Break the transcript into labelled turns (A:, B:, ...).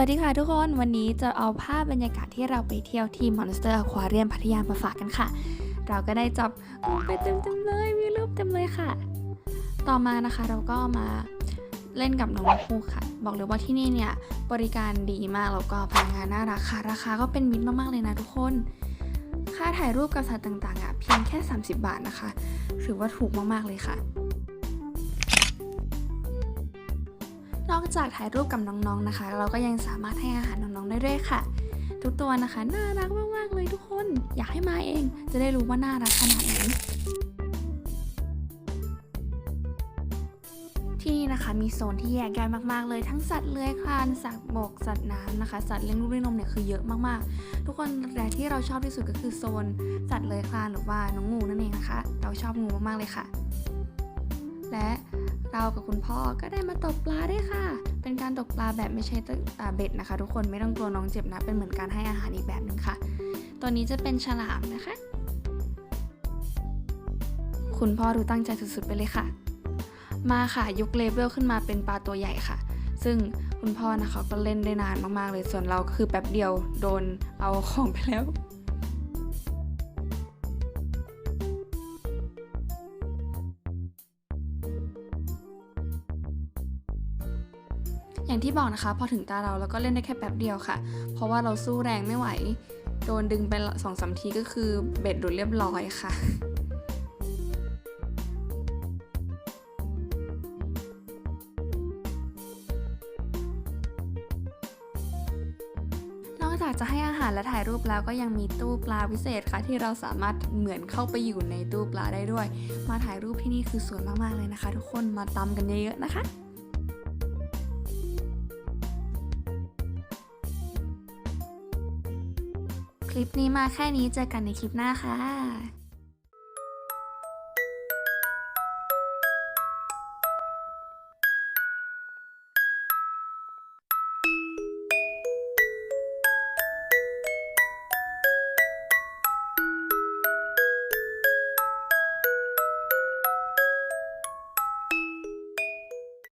A: วัสดีค่ะทุกคนวันนี้จะเอาภาพบรรยากาศที่เราไปเที่ยวที่ Monster Aquarium พัทยามาฝากกันค่ะ เราก็ได้จับงูไปเต็มๆเลยมีรูปเต็มเลยค่ะ ต่อมานะคะเราก็มาเล่นกับน้องนกฮูกค่ะ บอกเลยว่าที่นี่เนี่ยบริการดีมากแล้วก็พนักงานน่ารักค่ะ ราคาก็เป็นมิตรมากๆเลยนะทุกคน ค่าถ่ายรูปกับสัตว์ต่างๆอะเพียงแค่ 30 บาทนะคะถือว่าถูกมากๆเลยค่ะ นอกจากถ่ายรูปกับน้องๆนะคะ เราก็ยังสามารถให้อาหารน้องๆได้ด้วยค่ะ ทุกตัวนะคะน่ารักมากๆเลยทุกคน อยากให้มาเอง จะได้รู้ว่าน่ารักขนาดไหนที่นี่นะคะมีโซนที่แยกย่อยมากๆ เลยทั้งสัตว์เลื้อยคลานสัตว์บกสัตว์น้ำนะคะสัตว์เลี้ยงลูกด้วยนมเนี่ยคือเยอะมากๆ ทุกคนแต่ที่เราชอบที่สุดก็คือโซนสัตว์เลื้อยคลานหรือว่าน้องงูนั่นเองนะคะ เราชอบงูมากๆเลยค่ะ และ เรากับคุณพ่อก็ได้มาตกปลาด้วยค่ะ เป็นการตกปลาแบบไม่ใช่ตกเบ็ดนะคะ ทุกคนไม่ต้องกลัวน้องเจ็บนะ เป็นเหมือนการให้อาหารอีกแบบหนึ่งค่ะ ตัวนี้จะเป็นฉลามนะคะ คุณพ่อดูตั้งใจสุดๆไปเลยค่ะ มาค่ะยกเลเวลขึ้นมาเป็นปลาตัวใหญ่ค่ะ ซึ่งคุณพ่อนะคะก็เล่นได้นานมากๆเลย ส่วนเราคือแป๊บเดียวโดนเอาของไปแล้ว อย่างที่บอกนะคะ พอถึงตาเราแล้วก็เล่นได้แค่แป๊บเดียวค่ะ เพราะว่าเราสู้แรงไม่ไหว โดนดึงไปสองสามทีก็คือเบ็ดหลุดเรียบร้อยค่ะจากจะให้อาหารและถ่ายรูปแล้วก็ยังมีตู้ปลาพิเศษค่ะ ที่เราสามารถเหมือนเข้าไปอยู่ในตู้ปลาได้ด้วย มาถ่ายรูปที่นี่คือสวยมากๆเลยนะคะ ทุกคนมาตามกันเยอะๆนะคะ คลิปนี้มาแค่นี้เจอกันในคลิปหน้าค่ะ